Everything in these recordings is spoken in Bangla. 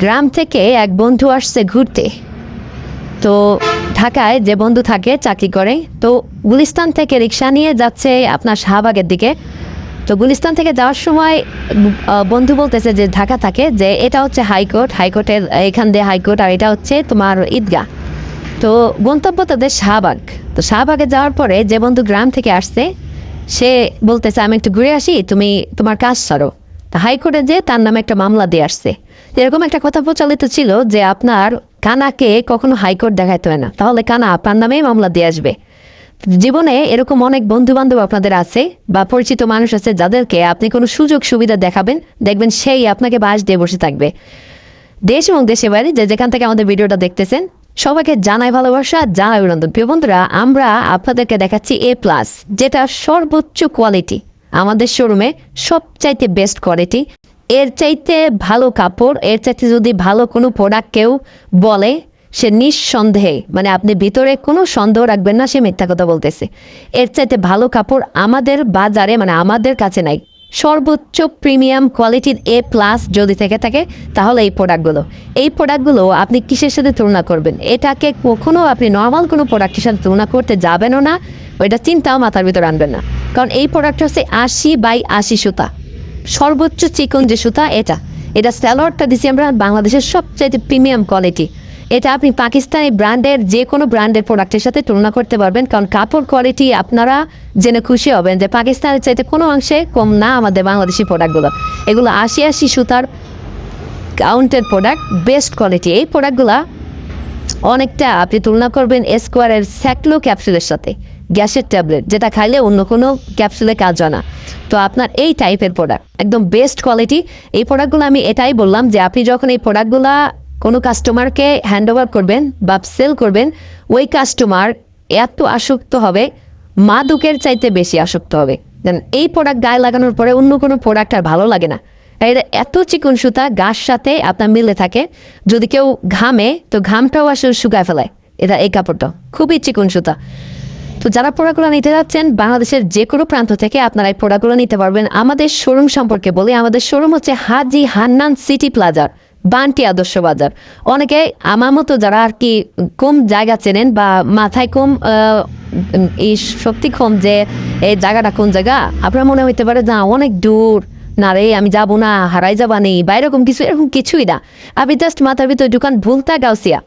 গ্রাম থেকে এক বন্ধু আসছে ঘুরতে। তো ঢাকায় যে বন্ধু থাকে, চাকরি করে, তো গুলিস্তান থেকে রিক্সা নিয়ে যাচ্ছে আপনার শাহবাগের দিকে। তো গুলিস্তান থেকে যাওয়ার সময় বন্ধু বলতেছে যে ঢাকা থাকে যে এটা হচ্ছে হাইকোর্ট, হাইকোর্টের এখান দিয়ে হাইকোর্ট আর এটা হচ্ছে তোমার ঈদগাহ। তো গন্তব্য তাদের শাহবাগ। তো শাহবাগে যাওয়ার পরে যে বন্ধু গ্রাম থেকে আসছে, সে বলতেছে, আমি একটু ঘুরে আসি, তুমি তোমার কাজ সারো। তা হাইকোর্টে যে তার নামে একটা মামলা দিয়ে আসছে। এরকম একটা কথা প্রচলিত ছিল যে আপনার কানাকে কখনো হাইকোর্ট দেখাইতে হয় না। তাহলে কানা আপনার নামেই মামলা দিয়ে আসবে। জীবনে এরকম অনেক বন্ধু বান্ধব আপনাদের আছে বা পরিচিত মানুষ আছে যাদেরকে আপনি কোনো সুযোগ সুবিধা দেখাবেন, দেখবেন সেই আপনাকে বাস দিয়ে বসে থাকবে। দেশ এবং দেশে বাইরে যে যেখান থেকে আমাদের ভিডিওটা দেখতেছেন, সবাইকে জানাই ভালোবাসা, জানাই অভিনন্দন। প্রিয় বন্ধুরা, আমরা আপনাদেরকে দেখাচ্ছি এ প্লাস যেটা সর্বোচ্চ কোয়ালিটি আমাদের শোরুমে সবচাইতে বেস্ট কোয়ালিটি এর চাইতে ভালো কাপড়, এর চাইতে যদি ভালো কোনো প্রোডাক্ট কেউ বলে, সে নিঃসন্দেহে মানে আপনি ভিতরে কোনো সন্দেহ রাখবেন না, সে মিথ্যা কথা বলতেছে। এর চাইতে ভালো কাপড় আমাদের বাজারে মানে আমাদের কাছে নাই, সর্বোচ্চ প্রিমিয়াম কোয়ালিটির এ প্লাস যদি থেকে থাকে, তাহলে এই প্রোডাক্টগুলো এই প্রোডাক্টগুলো আপনি কিসের সাথে তুলনা করবেন? এটাকে কখনো আপনি নর্মাল কোনো প্রোডাক্টের সাথে তুলনা করতে যাবেনও না, ওইটা চিন্তাও মাথার ভিতর আনবেন না। কারণ এই প্রোডাক্টটা হচ্ছে আশি বাই আশি সুতা। সর্বোচ্চ চিকন যে সুতা, এটা। এটা স্যালোয়ারটা দিছি আমরা বাংলাদেশের সবচাইতে প্রিমিয়াম কোয়ালিটি। এটা আপনি পাকিস্তানি ব্র্যান্ডের যে কোনো ব্র্যান্ডের প্রোডাক্টের সাথে তুলনা করতে পারবেন, কারণ কাপড় কোয়ালিটি আপনারা জেনে খুশি হবেন যে পাকিস্তানের চাইতে কোনো অংশে কম না আমাদের বাংলাদেশি প্রোডাক্টগুলো। এগুলো আশি আশি সুতার কাউন্টের প্রোডাক্ট, বেস্ট কোয়ালিটি। এই প্রোডাক্টগুলা অনেকটা আপনি তুলনা করবেন স্কোয়ারের স্যাকলো ক্যাপসুলের সাথে। গ্যাসের ট্যাবলেট, যেটা খাইলে অন্য কোনো ক্যাপসুলে কাজ হয় না। তো আপনার এই টাইপের প্রোডাক্ট একদম বেস্ট কোয়ালিটি এই প্রোডাক্টগুলো আমি এটাই বললাম যে আপনি যখন এই প্রোডাক্টগুলা কোনো কাস্টমারকে হ্যান্ড ওভার করবেন বা সেল করবেন, ওই কাস্টমার এত আসক্ত হবে, মাদকের চাইতে বেশি আসক্ত হবে। দেন এই প্রোডাক্ট গায়ে লাগানোর পরে অন্য কোনো প্রোডাক্ট আর ভালো লাগে না। এটা এত চিকন সুতা গাছ সাথে আপনার মিলে থাকে, যদি কেউ ঘামে, তো ঘামটাও আসলে শুকায় ফেলায়। এটা এই কাপড়টা, খুবই চিকন সুতা তো যারা প্রোডাক্টগুলো নিতে যাচ্ছেন, বাংলাদেশের যে কোনো প্রান্ত থেকে আপনারা এই প্রোডাক্টগুলো নিতে পারবেন। আমাদের শোরুম সম্পর্কে বলি, আমাদের শোরুম হচ্ছে হাজি হান্নান সিটি প্লাজার, বান্টি আদর্শ বাজার। অনেকে আমার মতো যারা আর কি কম জায়গা চেনেন বা মাথায় কম এই শক্তি কম যে এই জায়গাটা কোন জায়গা, আপনার মনে হইতে পারে, না, অনেক দূর। না রে, আমি যাব না, হারাই যাবা নেই বা এরকম কিছু, এরকম কিছুই না। আপনি জাস্ট মাথার ভিতরে দোকান ভুলতা গাউসিয়া।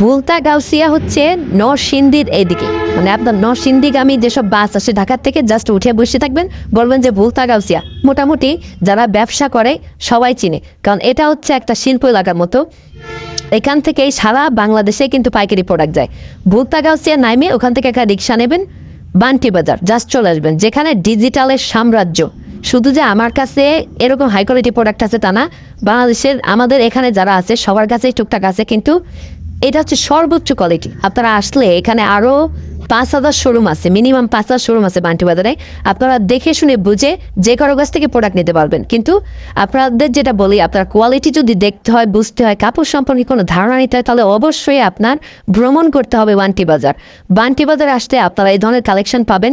ভুলতা গাউসিয়া হচ্ছে নরসিন্দির এইদিকে। মানে আপনার নরসিন্দিগামী যেসব বাস আসে ঢাকার থেকে জাস্ট উঠে বসে থাকবেন, বলবেন যে ভুলতা গাউসিয়া। মোটামুটি যারা ব্যবসা করে, সবাই চিনে। কারণ এটা হচ্ছে একটা শিল্প এলাকার মতো। এখান থেকেই সারা বাংলাদেশে কিন্তু পাইকারি প্রোডাক্ট যায়। ভুলতা গাউসিয়া নাইমে ওখান থেকে একটা রিক্সা নেবেন, বান্টি বাজার জাস্ট চলে আসবেন, যেখানে ডিজিটালের সাম্রাজ্য। শুধু যে আমার কাছে এরকম হাই কোয়ালিটি প্রোডাক্ট আছে তা না, বাংলাদেশের, আমাদের এখানে যারা আছে, সবার কাছেই টুকটাক আছে, কিন্তু এটা হচ্ছে সর্বোচ্চ কোয়ালিটি আপনারা আসলে এখানে আরও পাঁচ হাজার শোরুম আছে মিনিমাম পাঁচ হাজার শোরুম আছে বান্টি বাজারে। আপনারা দেখে শুনে বুঝে যে কারও কাছ থেকে প্রোডাক্ট নিতে পারবেন। কিন্তু আপনাদের যেটা বলি, আপনার কোয়ালিটি যদি দেখতে হয়, বুঝতে হয়, কাপড় সম্পর্কে কোনো ধারণা নিতে হয়, তাহলে অবশ্যই আপনার ভ্রমণ করতে হবে বান্টি বাজার। বান্টি বাজারে আসতে আপনারা এই ধরনের কালেকশন পাবেন।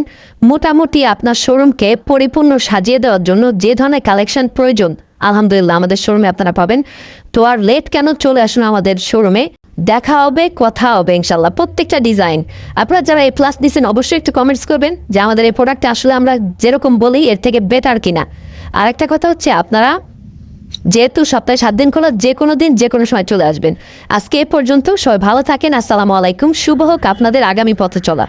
মোটামুটি আপনার শোরুমকে পরিপূর্ণ সাজিয়ে দেওয়ার জন্য যে ধরনের কালেকশন প্রয়োজন, আলহামদুলিল্লাহ আমাদের শোরুমে আপনারা পাবেন। তো আর লেট কেন চলে আসুন আমাদের শোরুমে দেখা হবে, কথা হবে ইনশাল্লাহ প্রত্যেকটা ডিজাইন আপনারা যারা এই প্লাস দিচ্ছেন অবশ্যই একটু কমেন্টস করবেন যে আমাদের এই প্রোডাক্টটা আসলে আমরা যেরকম বলি, এর থেকে বেটার কিনা। আর একটা কথা হচ্ছে, আপনারা যেহেতু সপ্তাহে সাত দিন খোলা, যে কোনো দিন, যে কোনো সময় চলে আসবেন। আজকে এ পর্যন্ত সবাই ভালো থাকেন, আসসালামু আলাইকুম, শুভ হোক আপনাদের আগামী পথে চলা।